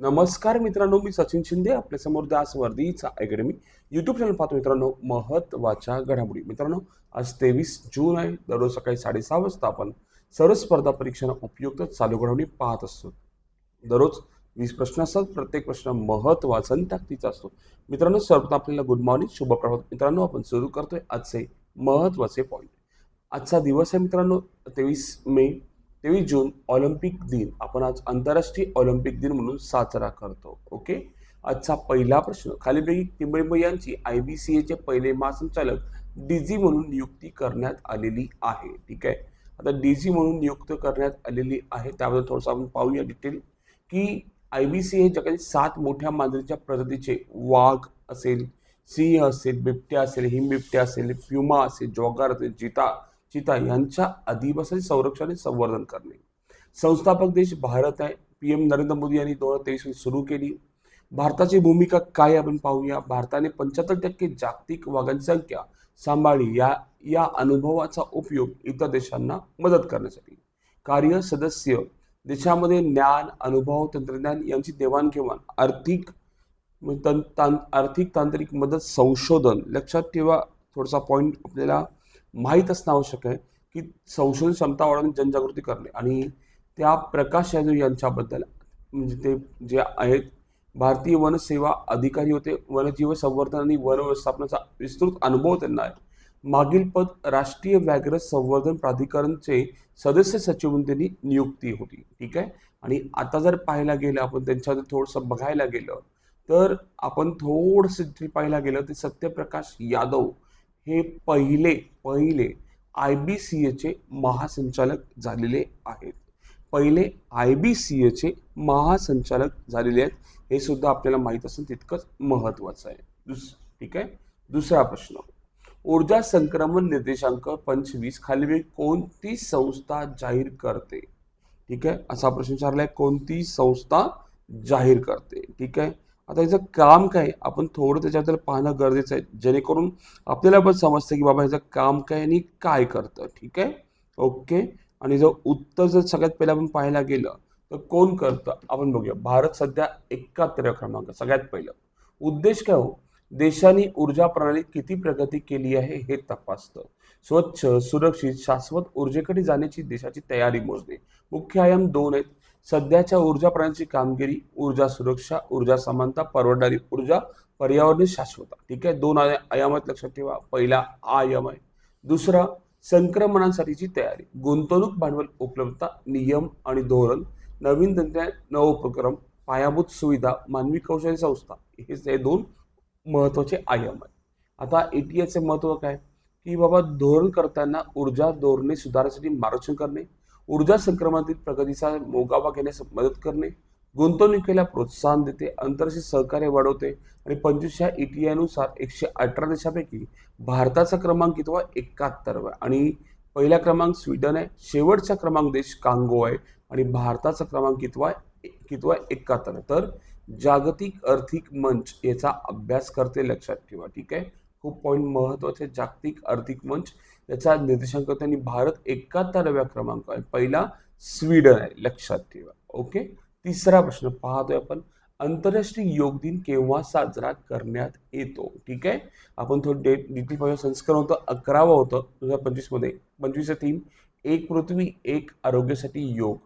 नमस्कार मित्रांनो मी सचिन शिंदे आपल्यासमोर दास वर्दीचा अकॅडमी. यूट्यूब चॅनल पाहतो मित्रांनो महत्त्वाच्या घडामोडी. मित्रांनो आज तेवीस जून आहे दररोज सकाळी साडेसहा वाजता आपण सर्व स्पर्धा परीक्षांना उपयुक्त चालू घडामोडी पाहत असतो. दररोज वीस प्रश्न असतात प्रत्येक प्रश्न महत्त्वाचा आणि ताकदीचा असतो. मित्रांनो सर्वप्रथम आपल्याला गुड मॉर्निंग शुभ प्रभात. मित्रांनो आपण सुरू करतोय आजचे महत्त्वाचे पॉईंट आजचा दिवस आहे मित्रांनो तेवीस मे तेवीस जून ऑलिम्पिक दिन. आपण आज आंतरराष्ट्रीय ऑलिम्पिक दिन म्हणून साजरा करतो. ओके? आजचा पहिला प्रश्न. खालीपैकी टिंबळीबाई यांची आय बी सी एचे पहिले महासंचालक डीजी म्हणून नियुक्ती करण्यात आलेली आहे. ठीक आहे? आता डीजी म्हणून नियुक्त करण्यात आलेली आहे. त्याबद्दल थोडंसं आपण पाहूया डिटेल. की आय बी सी हे जगातील सात मोठ्या मांजरीच्या प्रजातीचे वाघ असेल सिंह असेल बिबट्या असेल हिमबिबट्या असेल फ्युमा असेल जॉगार असेल जिता चिता यांच्या अधिवासाचे संरक्षण आणि संवर्धन करणे. संस्थापक देश भारत आहे. पी एम नरेंद्र मोदी यांनी दोन हजार तेवीस सुरू केली. भारताची भूमिका काय आपण पाहूया. भारताने पंच्याहत्तर टक्के जागतिक वाघांची संख्या सांभाळली. या या अनुभवाचा उपयोग इतर देशांना मदत करण्यासाठी. कार्य सदस्य देशामध्ये ज्ञान अनुभव तंत्रज्ञान यांची देवाणघेवाण आर्थिक तन तां आर्थिक तांत्रिक मदत संशोधन लक्षात ठेवा. थोडासा पॉईंट आपल्याला माहीत असणं आवश्यक आहे की संशोधन क्षमता वाढवणे जनजागृती करणे. आणि त्या प्रकाश यादव यांच्याबद्दल म्हणजे ते जे आहेत भारतीय वनसेवा अधिकारी होते. वनजीव संवर्धन आणि वन व्यवस्थापनाचा विस्तृत अनुभव त्यांना आहे. मागील पद राष्ट्रीय व्याघ्र संवर्धन प्राधिकरणचे सदस्य सचिव म्हणून त्यांनी नियुक्ती होती. ठीक आहे? आणि आता जर पाहायला गेलं आपण त्यांच्या थोडंसं बघायला गेलं तर आपण थोडंसं पाहायला गेलं तर सत्यप्रकाश यादव हे पहिले पहिले आय बी सी एचे महासंचालक झालेले आहेत. पहिले आय बी सी एचे महासंचालक झालेले आहेत. हे सुद्धा आपल्याला माहीत असेल तितकंच महत्त्वाचं आहे. दुस ठीक आहे? दुसरा प्रश्न. ऊर्जा संक्रमण निर्देशांक पंचवीस खालील कोणती संस्था जाहीर करते? ठीक आहे? असा प्रश्न विचारला आहे कोणती संस्था जाहीर करते? ठीक आहे? आता याचं काम काय? आपण थोडं त्याच्याबद्दल पाहणं गरजेचं आहे. जेणेकरून आपल्याला पण समजतं की बाबा ह्याचं काम काय आणि काय करतं. ठीक आहे? ओके? आणि जर उत्तर जर सगळ्यात पहिलं आपण पाहायला गेलं तर कोण करतं? आपण बघूया. भारत सध्या एकाहत्तराव्या क्रमांक सगळ्यात पहिलं. उद्देश काय हो? देशाने ऊर्जा प्रणालीत किती प्रगती केली आहे हे तपासतं. स्वच्छ सुरक्षित शाश्वत ऊर्जेकडे जाण्याची देशाची तयारी मोजणे. मुख्य आयाम दोन आहेत. सध्याच्या ऊर्जा प्रणालीची कामगिरी ऊर्जा सुरक्षा ऊर्जा समानता परवडणारी ऊर्जा पर्यावरणीय शाश्वत ठीक आहे? दोन आया- आयामात लक्षात ठेवा. पहिला आयाम आहे. दुसरा संक्रमणांसाठीची तयारी. गुंतवणूक भांडवल उपलब्धता नियम आणि धोरण नवीन तंत्रज्ञान नव उपक्रम पायाभूत सुविधा मानवी कौशल्य संस्था. हे हे दोन महत्त्वाचे आयाम आहेत. आता ए टी एचे महत्त्व काय? की बाबा धोरण करताना ऊर्जा धोरणे सुधारण्यासाठी मार्गदर्शन करणे ऊर्जा संक्रमणातील प्रगतीचा मोगावा घेण्यास मदत करणे गुंतवणुकीला प्रोत्साहन देते आंतरराष्ट्रीय सहकार्य वाढवते आणि पंचवीसच्या ई टी आयनुसार एकशे अठरा देशापैकी भारताचा क्रमांक कितवा? एकाहत्तरवा आणि पहिला क्रमांक स्वीडन आहे. शेवटचा क्रमांक देश कांगो आहे. आणि भारताचा क्रमांक कितवा? आहे कितवा? एकाहत्तर. तर जागतिक आर्थिक मंच याचा अभ्यास करते लक्षात ठेवा. ठीक आहे? खूप पॉईंट महत्त्वाचे जागतिक आर्थिक मंच. याचा निर्देशांक त्यांनी भारत एकाहत्तराव्या क्रमांक आहे. पहिला स्वीडन आहे लक्षात ठेवा. ओके तिसरा प्रश्न पाहतोय आपण. आंतरराष्ट्रीय योग दिन केव्हा साजरा करण्यात येतो? ठीक आहे? आपण थोडं डेट डिटेल पाहिजे संस्करण होतं अकरावं होतं दोन हजार पंचवीसमध्ये पंचवीसचं थीम एक पृथ्वी एक आरोग्यासाठी योग.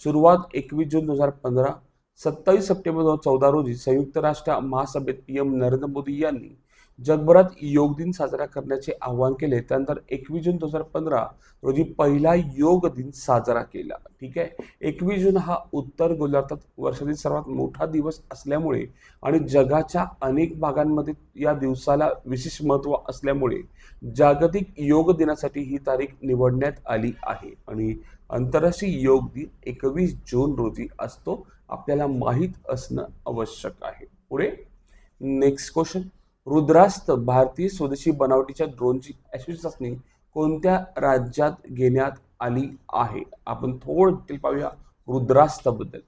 सुरुवात एकवीस जून दोन हजार पंधरा. सत्तावीस सप्टेंबर दोन हजार चौदा रोजी संयुक्त राष्ट्र महासभेत पी एम नरेंद्र मोदी यांनी जगभरात योग दिन साजरा करण्याचे आवाहन केले त्यानंतर एकवीस जून दोन हजार पंधरा रोजी पहिला योग दिन साजरा केला. ठीक आहे? एकवीस जून हा उत्तर गोलार्धात वर्षातील सर्वात मोठा दिवस असल्यामुळे आणि जगाच्या अनेक भागांमध्ये या दिवसाला विशेष महत्त्व असल्यामुळे जागतिक योग दिनासाठी ही तारीख निवडण्यात आली आहे. आणि आंतरराष्ट्रीय योग दिन एकवीस जून रोजी असतो. आपल्याला माहीत असणं आवश्यक आहे. पुढे? नेक्स्ट क्वेश्चन रुद्रास्त भारतीय स्वदेशी बनावटीच्या ड्रोनची यशस्वी चाचणी कोणत्या राज्यात घेण्यात आली आहे? आपण थोडं डिटेल पाहूया रुद्रास्तबद्दल.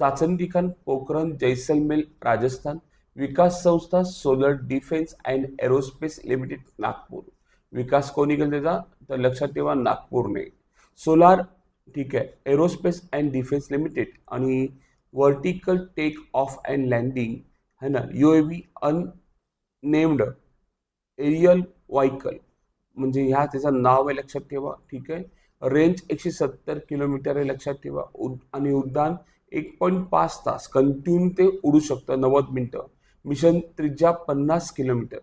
चाचणी ठिकाण पोखरण जैसलमेर राजस्थान विकास संस्था solar defence and aerospace limited Nagpur. विकास कोणी केला त्याचा? तर लक्षात ठेवा नागपूरने. सोलार ठीक आहे एरोस्पेस अँड डिफेन्स लिमिटेड आणि vertical take off and landing है ना? U A V named. Aerial vehicle. म्हणजे ह्या त्याचं नाव आहे लक्षात ठेवा ठीक आहे? रेंज एकशे सत्तर किलोमीटर आहे लक्षात ठेवा. उद आणि उड्डाण एक पॉईंट पाच तास. कंटिन्यू ते उडू शकतं नव्वद मिनटं. मिशन त्रिज्या पन्नास किलोमीटर.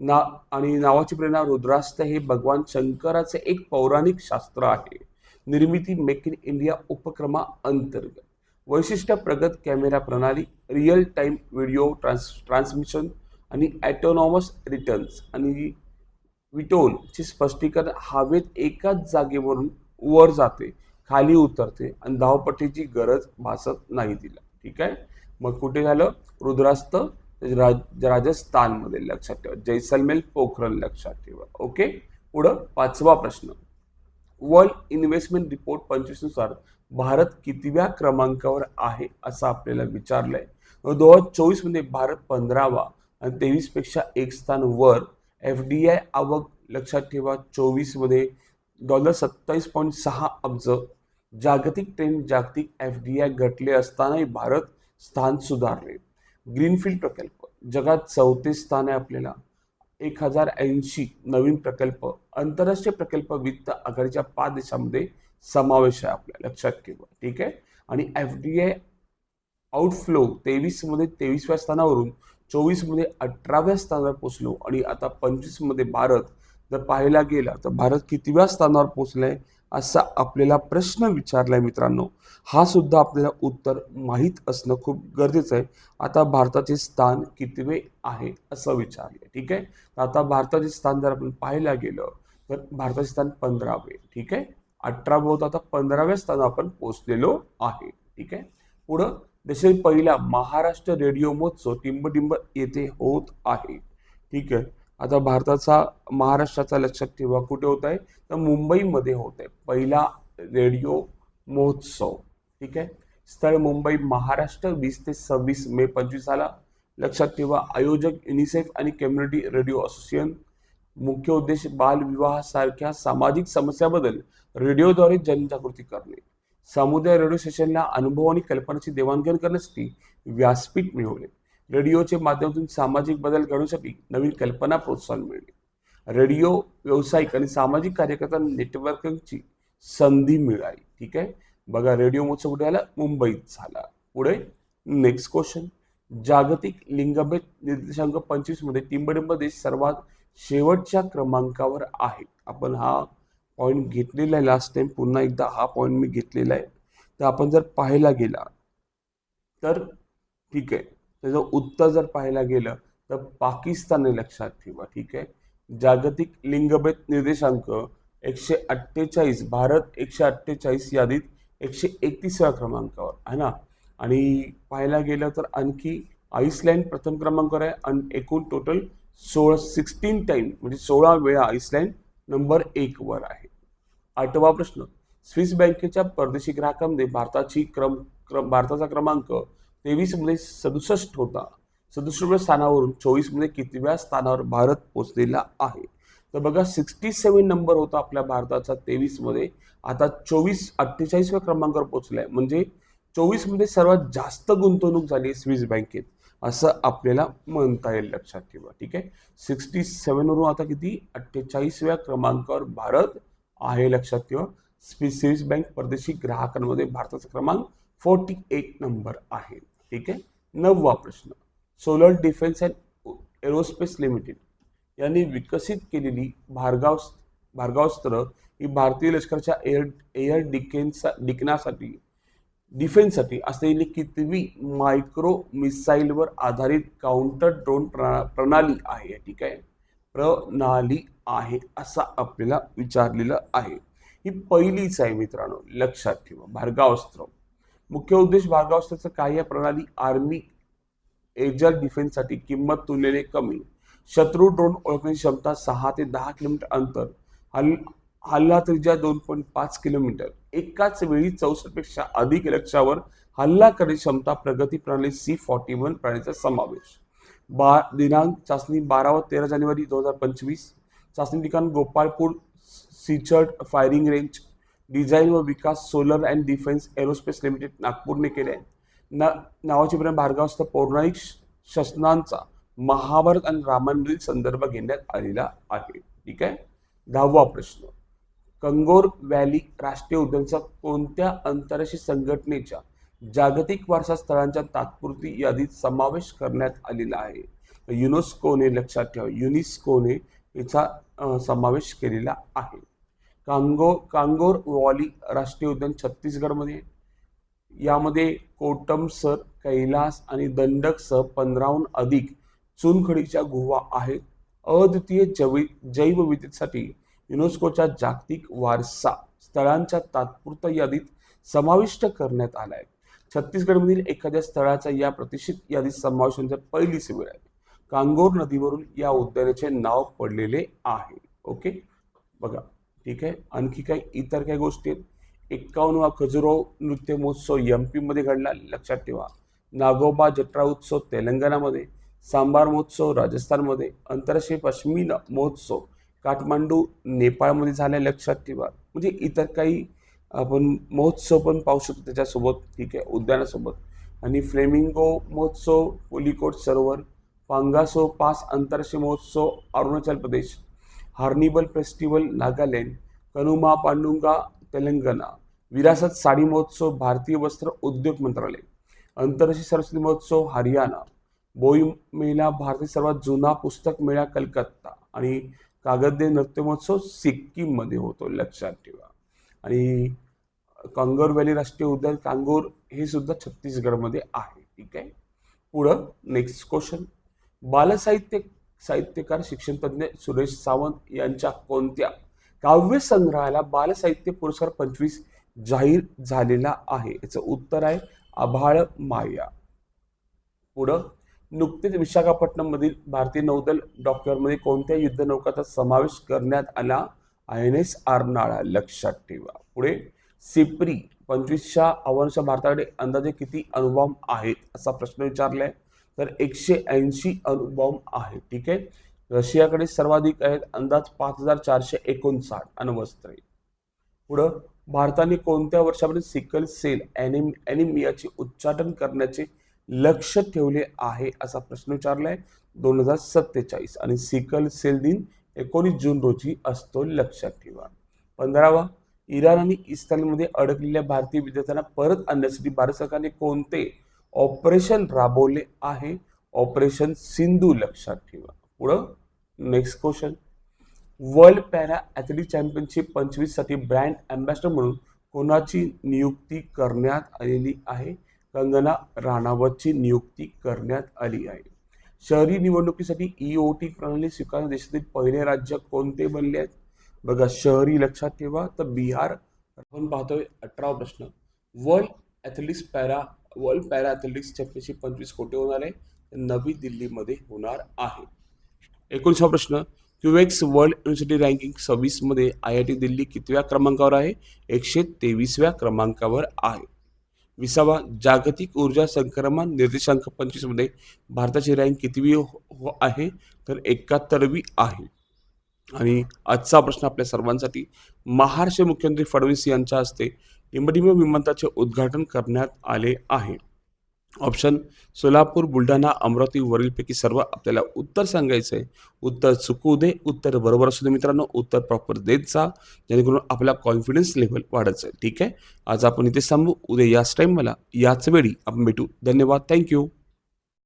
ना आणि नावाची प्रेरणा रुद्रास्त हे भगवान शंकराचे एक पौराणिक शास्त्र आहे. निर्मिती मेक इन इंडिया उपक्रमा अंतर्गत वैशिष्ट्य प्रगत कॅमेरा प्रणाली real time video trans transmission आणि ॲटोनॉमस रिटर्न्स आणि विटोनचे स्पष्टीकरण हवेत एकाच जागेवरून वर जाते खाली उतरते आणि धावपट्टीची गरज भासत नाही तिला. ठीक आहे? मग कुठे झालं? रुद्रास्त राज राजस्थानमध्ये लक्षात ठेवा. जैसलमेर पोखरण लक्षात ठेवा. ओके? पुढं पाचवा प्रश्न. वर्ल्ड इन्व्हेस्टमेंट रिपोर्ट पंचवीसनुसार भारत कितव्या क्रमांकावर आहे असं आपल्याला विचारलंय. दोन हजार चोवीसमध्ये भारत पंधरावा आणि तेवीसपेक्षा एक स्थान वर एफ डी आय आवक लक्षात ठेवा. चोवीसमध्ये डॉलर सत्तावीस पॉईंट सहा अब्ज. जागतिक ट्रेंड जागतिक एफ डी आय घटले असतानाही भारत स्थान सुधारले. ग्रीनफील्ड प्रकल्प. जगात चौथे स्थान आहे आपल्याला. एक हजार ऐंशी नवीन प्रकल्प. आंतरराष्ट्रीय प्रकल्प वित्त आघाडीच्या पाच देशांमध्ये समावेश आहे आपल्या. लक्षात ठेवा. ठीक आहे? आणि एफ डी आय आउटफ्लो तेवीसमध्ये तेवीसव्या स्थानावरून चोवीसमध्ये अठराव्या स्थानावर पोचलो आणि आता पंचवीसमध्ये भारत जर पाहायला गेला तर भारत कितव्या स्थानावर पोचलाय असा आपल्याला प्रश्न विचारलाय मित्रांनो. हा सुद्धा आपल्याला उत्तर माहीत असणं खूप गरजेचं आहे. आता भारताचे स्थान कितवे आहे असं विचारले ठीक आहे? तर आता भारताचे स्थान जर आपण पाहायला गेलं तर भारताचे स्थान पंधरावे ठीक आहे? अठरावं होतं आता पंधराव्या स्थानावर आपण पोचलेलो आहे ठीक आहे? पुढं देशातील पहिला महाराष्ट्र रेडिओ महोत्सव टिंबटिंब येथे होत आहे. ठीक आहे. आता भारताचा महाराष्ट्राचा लक्षात ठेवा कुठे होत आहे? तर मुंबईमध्ये होत आहे. पहिला रेडिओ महोत्सव. ठीक आहे. स्थळ मुंबई महाराष्ट्र वीस ते सव्वीस मे पंचवीसाला लक्षात ठेवा आयोजक युनिसेफ आणि कम्युनिटी रेडिओ असोसिएशन. मुख्य उद्देश बालविवाहासारख्या सामाजिक समस्याबद्दल रेडिओद्वारे जनजागृती करणे. समुदाय रेडिओ स्टेशनला अनुभव आणि कल्पनाची देवाणघेवाण करण्यासाठी व्यासपीठ मिळवले. रेडिओच्या माध्यमातून सामाजिक बदल घडवण्यासाठी नवीन कल्पना प्रोत्साहन मिळले. रेडिओ व्यावसायिक आणि सामाजिक कार्यकर्ता नेटवर्किंगची संधी मिळाली. ठीक आहे? बघा रेडिओ महोत्सव कुठे आला? मुंबईत झाला. पुढे नेक्स्ट क्वेश्चन. जागतिक लिंगभेद निर्देशांक पंचवीसमध्ये टिंबडिंब देश सर्वात शेवटच्या क्रमांकावर आहे. आपण हा पॉईंट घेतलेला आहे लास्ट टाईम पुन्हा एकदा हा पॉईंट मी घेतलेला आहे. तर आपण जर पाहायला गेला तर ठीक आहे. त्याचं उत्तर जर पाहायला गेलं तर पाकिस्तानने लक्षात ठेवा ठीक आहे. जागतिक लिंगभेद निर्देशांक एकशे अठ्ठेचाळीस भारत एकशे अठ्ठेचाळीस यादीत एकशे एकतीसव्या क्रमांकावर आहे ना? आणि पाहायला गेलं तर आणखी आईसलँड प्रथम क्रमांकावर आहे आणि एकूण टोटल सोळा सिक्स्टीन टाईम म्हणजे सोळा वेळा आईसलँड नंबर एक वर आहे. आठवा प्रश्न. स्विस बँकेच्या परदेशी ग्राहकांमध्ये भारताची क्रम क्रम भारताचा क्रमांक तेवीसमध्ये सदुसष्ट होता. सदुसष्ट स्थानावरून चोवीसमध्ये कितव्या स्थानावर भारत पोचलेला आहे? तर बघा सिक्स्टी सेवन नंबर होता आपल्या भारताचा तेवीसमध्ये आता चोवीस अठ्ठेचाळीसव्या क्रमांकावर पोहोचलाय. म्हणजे चोवीसमध्ये सर्वात जास्त गुंतवणूक झाली स्विस बँकेत. असं आपल्याला म्हणता येईल लक्षात ठेवा ठीक आहे? सिक्स्टी सेवनवरून आता किती? अठ्ठेचाळीसव्या क्रमांकावर भारत आहे लक्षात ठेवा. स्विस बँक परदेशी ग्राहकांमध्ये भारताचा क्रमांक फोर्टी एट नंबर आहे ठीक आहे? नववा प्रश्न. Solar defence and aerospace limited यांनी विकसित केलेली भारगाव भारगावस्त्र ही भारतीय लष्कराच्या एअर एअर डिफेन्स डिकनासाठी डिफेन्ससाठी असलेली कितवी मायक्रो मिसाईलवर आधारित काउंटर ड्रोन प्रणा प्रणाली आहे. ठीक आहे प्रणाली आहे असा आपल्याला विचारलेलं आहे. ही पहिलीच आहे मित्रांनो लक्षात ठेवा. भार्गावस्त्र मुख्य उद्देश भार्गावस्त्राचं काय? आहे प्रणाली आर्मी एजल डिफेन्ससाठी किंमत तुलनेने कमी. शत्रू ड्रोन ओळखण्याची क्षमता सहा ते दहा किलोमीटर अंतर. हल हल्ला त्रिज्या दोन पॉईंट पाच किलोमीटर. एकाच वेळी चौसष्टपेक्षा अधिक लक्ष्यावर हल्ला करण्याची क्षमता प्रगती प्रणाली सी फॉर्टी वन प्रणालीचा समावेश. बा दिनांक चाचणी बारा व तेरा जानेवारी दोन हजार पंचवीस. चाचणी ठिकाण गोपाळपूर सिचर्ड फायरिंग रेंज. डिझाईन व विकास solar and defence aerospace limited नागपूरने केले. आहे ना नावाची प्रेम भार्गवस्थ पौराणिक शस्त्रांचा महाभारत आणि रामायणमधील संदर्भ घेण्यात आलेला आहे. ठीक आहे? दहावा प्रश्न. कंगोर व्हॅली राष्ट्रीय उद्यानाचा कोणत्या आंतरराष्ट्रीय संघटनेच्या जागतिक वारसा स्थळांच्या तात्पुरती यादीत समावेश करण्यात आलेला आहे? युनेस्कोने लक्षात ठेवा युनिस्कोने याचा समावेश केलेला आहे. कांगो कांगोर वॉली राष्ट्रीय उद्यान छत्तीसगडमध्ये यामध्ये कोटमसर कैलास आणि दंडकसह पंधराहून अधिक चुनखडीच्या गुहा आहेत. अद्वितीय जैव जैवविविधतेसाठी युनेस्कोच्या जागतिक वारसा स्थळांच्या तात्पुरत्या यादीत समाविष्ट करण्यात आला आहे छत्तीसगडमधील एखाद्या स्थळाचा या प्रतिष्ठित यादीत समावेश पहिली वेळ आहे. कांगोर नदीवरून या उद्यानाचे नाव पडलेले आहे. ओके? बघा ठीक आहे? आणखी काही इतर काही गोष्टी आहेत. एक्कावन्नवा खजुरो नृत्य महोत्सव एम पीमध्ये घडला. लक्षात ठेवा. नागोबा जत्रा उत्सव तेलंगणामध्ये सांबार महोत्सव राजस्थानमध्ये आंतरराष्ट्रीय पश्मिना महोत्सव काठमांडू नेपाळमध्ये झाल्या लक्षात ठेवा. म्हणजे इतर काही आपण महोत्सव पण पाहू शकतो त्याच्यासोबत ठीक आहे उद्यानासोबत. आणि फ्लेमिंगो महोत्सव कोलिकोट सरोवर पांगासो पास आंतरराष्ट्रीय महोत्सव अरुणाचल प्रदेश हार्निबल फेस्टिवल नागालँड कनुमा पांडुंगा तेलंगणा विरासत साडी महोत्सव भारतीय वस्त्र उद्योग मंत्रालय आंतरराष्ट्रीय सरस्वती महोत्सव हरियाणा बोई मेला भारतीय सर्वात जुना पुस्तक मेळा कलकत्ता आणि कागदे नृत्य महोत्सव सिक्कीममध्ये होतो लक्षात ठेवा. आणि कांगोर व्हॅली राष्ट्रीय उद्यान कांगोर हे सुद्धा छत्तीसगडमध्ये आहे ठीक आहे? पुढं नेक्स्ट क्वेश्चन बालसाहित्य साहित्यकार शिक्षणतज्ञ सुरेश सावंत यांच्या कोणत्या काव्य संग्रहाला बालसाहित्य पुरस्कार पंचवीस जाहीर झालेला आहे? याचं उत्तर आहे आभाळ माया. पुढं नुकतेच विशाखापट्टणममधील भारतीय नौदल डॉक्टरमध्ये कोणत्या युद्धनौकाचा समावेश करण्यात आला आय एन एस आरनाळा लक्षात ठेवा. पुढे सिप्री पंचवीसच्या आव्हानाच्या भारताकडे अंदाजे किती अणुबॉम्ब आहेत असा प्रश्न विचारलाय. तर एकशे ऐंशी अणुबॉम्ब आहेत ठीक आहे? रशियाकडे सर्वाधिक आहेत अंदाज पाच हजार चारशे एकोणसाठ अण्वस्त्रे. पुढं भारताने कोणत्या वर्षामध्ये सिकल सेल ॲनिम ॲनिमियाचे उच्चाटन करण्याचे लक्ष ठेवले आहे असा प्रश्न विचारलाय. दोन हजार सत्तेचाळीस आणि सिकल सेल दिन एकोणीस जून रोजी असतो लक्षात ठेवा. पंधरावा इराण आणि इस्रायलमध्ये अडकलेल्या भारतीय विद्यार्थ्यांना परत आणण्यासाठी भारत सरकारने कोणते ऑपरेशन राबवले आहे? ऑपरेशन सिंधू लक्षात ठेवा. पुढं next question. World para athlete championship पंचवीससाठी brand ambassador म्हणून कोणाची नियुक्ती करण्यात आलेली आहे? कंगना राणावतची नियुक्ती करण्यात आली आहे. शहरी निवडणुकीसाठी ई ओ टी प्रणाली स्वीकारणारे देशातील पहिले राज्य कोणते बनले आहेत? बघा शहरी लक्षात ठेवा. तर बिहार आपण पाहतोय अठरावा प्रश्न. World athletics para world para athletics championship पंचवीस कोठे होणार आहे? तर नवी दिल्लीमध्ये होणार आहे. एकोणीसा प्रश्न क्युएक्स वर्ल्ड युनिव्हर्सिटी रँकिंग सव्वीसमध्ये आय आय टी दिल्ली कितव्या क्रमांकावर आहे? एकशे तेवीसव्या क्रमांकावर आहे. विसावा जागतिक ऊर्जा संक्रमण निर्देशांक पंचवीसमध्ये भारताची रँक कितवी हो- हो आहे? तर एकाहत्तरवी आहे. आणि आजचा प्रश्न आपल्या सर्वांसाठी महाराष्ट्र मुख्यमंत्री फडणवीस यांच्या हस्ते टिंबटिंब विमानतळाचे उद्घाटन करण्यात आले आहे. ऑप्शन सोलापूर बुलढाणा अमरावती वरीलपैकी सर्व आपल्याला उत्तर सांगायचं आहे. उत्तर चुकू दे उत्तर बरोबर असू दे मित्रांनो उत्तर प्रॉपर देत जा जेणेकरून आपला कॉन्फिडन्स लेवल वाढत जाईल. ठीक आहे? आज आपण इथे सांगू उद्या याच टाईम मला याच वेळी आपण भेटू. धन्यवाद. थँक्यू